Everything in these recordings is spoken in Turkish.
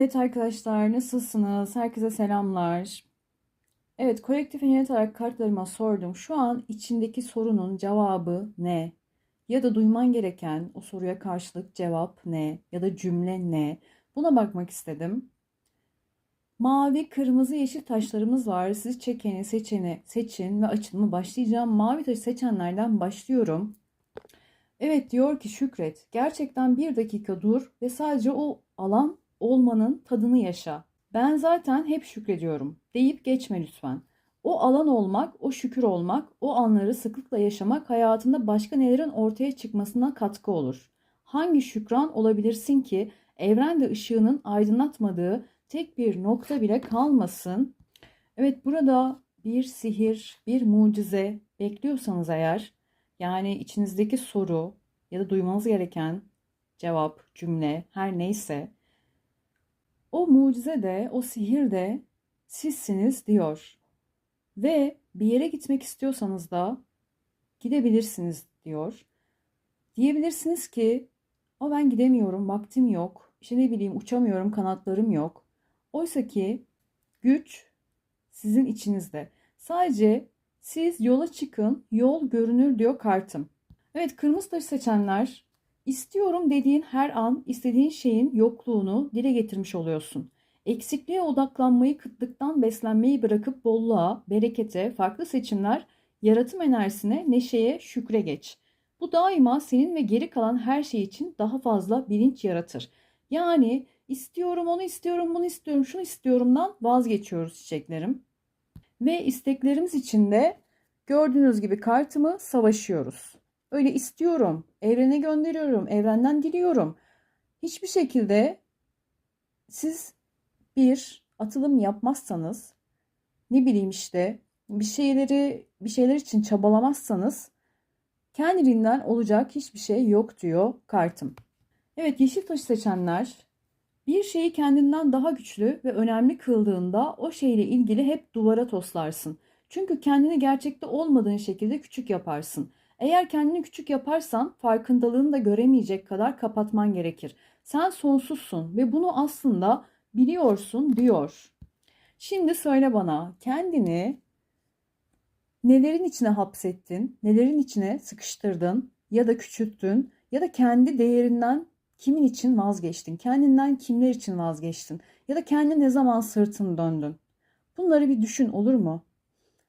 Evet arkadaşlar nasılsınız? Herkese selamlar. Evet kolektif niyet olarak kartlarıma sordum. Şu an içindeki sorunun cevabı ne? Ya da duyman gereken o soruya karşılık cevap ne? Ya da cümle ne? Buna bakmak istedim. Mavi, kırmızı, yeşil taşlarımız var. Siz çekeni, seçeni, seçin ve açılımı başlayacağım. Mavi taşı seçenlerden başlıyorum. Evet diyor ki Şükret, gerçekten bir dakika dur ve sadece o alan olmanın tadını yaşa. Ben zaten hep şükrediyorum deyip geçme lütfen. O alan olmak, o şükür olmak, o anları sıklıkla yaşamak hayatında başka nelerin ortaya çıkmasına katkı olur. Hangi şükran olabilirsin ki evrende ışığının aydınlatmadığı tek bir nokta bile kalmasın? Evet burada bir sihir, bir mucize bekliyorsanız eğer yani içinizdeki soru ya da duymanız gereken cevap, cümle her neyse o mucize de, o sihir de sizsiniz diyor. Ve bir yere gitmek istiyorsanız da gidebilirsiniz diyor. Diyebilirsiniz ki o ben gidemiyorum, vaktim yok. İşte ne bileyim uçamıyorum, kanatlarım yok. Oysa ki güç sizin içinizde. Sadece siz yola çıkın, yol görünür diyor kartım. Evet kırmızı taş seçenler istiyorum dediğin her an istediğin şeyin yokluğunu dile getirmiş oluyorsun. Eksikliğe odaklanmayı, kıtlıktan beslenmeyi bırakıp bolluğa, berekete, farklı seçimler, yaratım enerjisine, neşeye, şükre geç. Bu daima senin ve geri kalan her şey için daha fazla bilinç yaratır. Yani istiyorum, onu istiyorum, bunu istiyorum, şunu istiyorumdan vazgeçiyoruz çiçeklerim. Ve isteklerimiz için de gördüğünüz gibi kartımı savaşıyoruz. Öyle istiyorum, evrene gönderiyorum, evrenden diliyorum. Hiçbir şekilde siz bir atılım yapmazsanız, ne bileyim işte bir şeyleri bir şeyler için çabalamazsanız kendiliğinden olacak hiçbir şey yok diyor kartım. Evet yeşil taşı seçenler bir şeyi kendinden daha güçlü ve önemli kıldığında o şeyle ilgili hep duvara toslarsın. Çünkü kendini gerçekte olmadığın şekilde küçük yaparsın. Eğer kendini küçük yaparsan farkındalığını da göremeyecek kadar kapatman gerekir. Sen sonsuzsun ve bunu aslında biliyorsun diyor. Şimdi söyle bana kendini nelerin içine hapsettin, nelerin içine sıkıştırdın ya da küçülttün ya da kendi değerinden kimin için vazgeçtin? Kendinden kimler için vazgeçtin? Ya da kendi ne zaman sırtını döndün? Bunları bir düşün olur mu?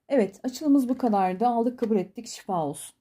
Evet açılımız bu kadardı. Aldık kabul ettik şifa olsun.